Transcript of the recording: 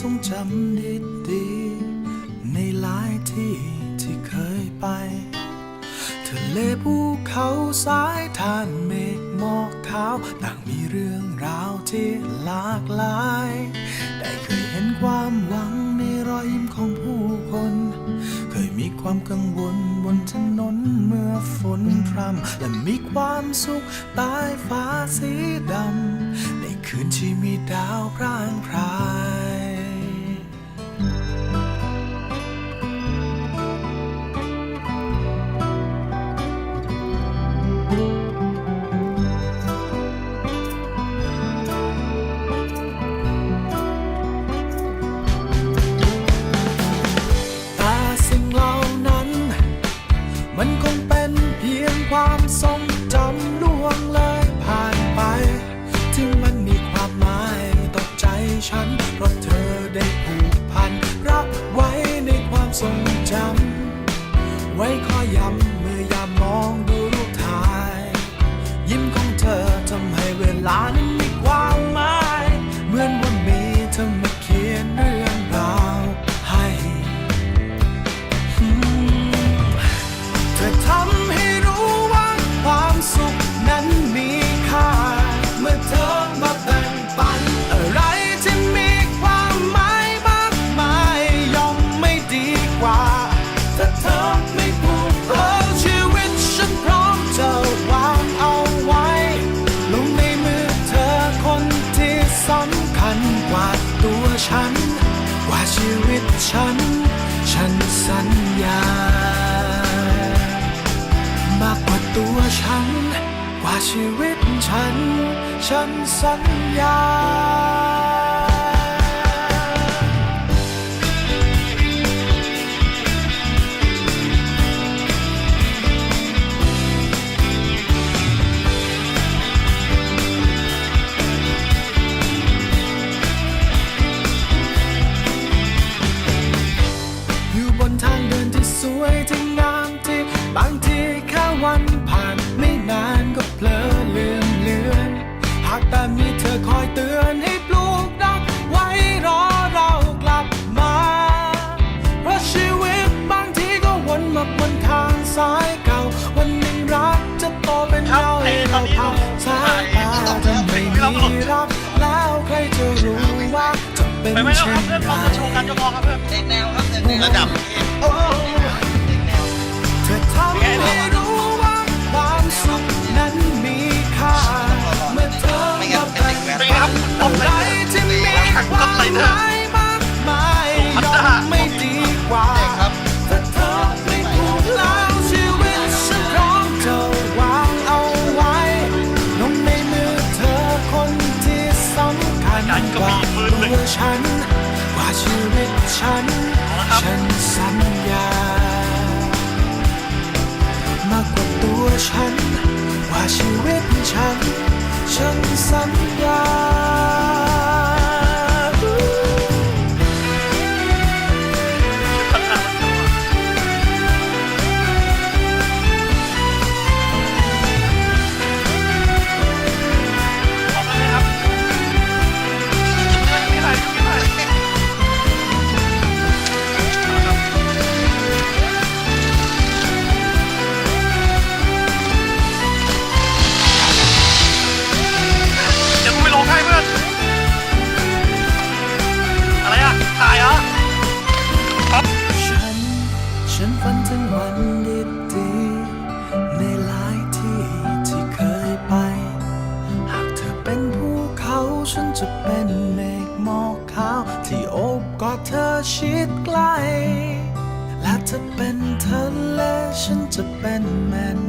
ทรงจำดีๆในหลายที่ที่เคยไปทะเลภูเขาสายทานเมฆหมอกขาวต่างมีเรื่องราวที่หลากหลาย ได้เคยเห็นความหวังในรอยยิ้มของผู้คน เคยมีความกังวลบนถนนเมื่อฝนพรำและมีความสุขใต้ฟ้าสีดำ ในคืนที่มีดาวพร่างพราย ความทรงจำล่วงเลยผ่านไปที่มันมีความหมายต่อใจฉัน เพราะเธอได้ผูกพัน รับไว้ในความทรงจำ ไว้คอยย้ำเมื่อยามมองดูรูปถ่าย ยิ้มของเธอทำให้เวลานั้น อฉันกว่าชีวิตฉัน ฉันสัญญา มากกว่าตัวฉันกว่าชีวิตฉัน ฉันสัญญา จะเป็นไปไหมคเช่รับเพื่อนไรฟังจะโชว์การจะมองครับเพื่อนเด็กแนวครับเด็กแนวระดับโอ้เธอทำให้รู้ว่าความสุขนั้นมีค่าเมื่อเธอมาแบ่งปันอะไรที่มีความหมายมากมายย่อมไม่ดีกว่าครับถ้าเธอไม่พูดแล้วชีวิตฉันพร้อมจะวางเอาไว้ลงในมือเธอคนที่สำคัญกว่า ตัวฉันกว่าชีวิตฉัน ฉันสัญญา มากกว่าตัวฉันกว่าชีวิตฉัน ฉันสัญญา ดเธอชิดใกล้ และเธอเป็นเธอและฉันจะเป็นแมน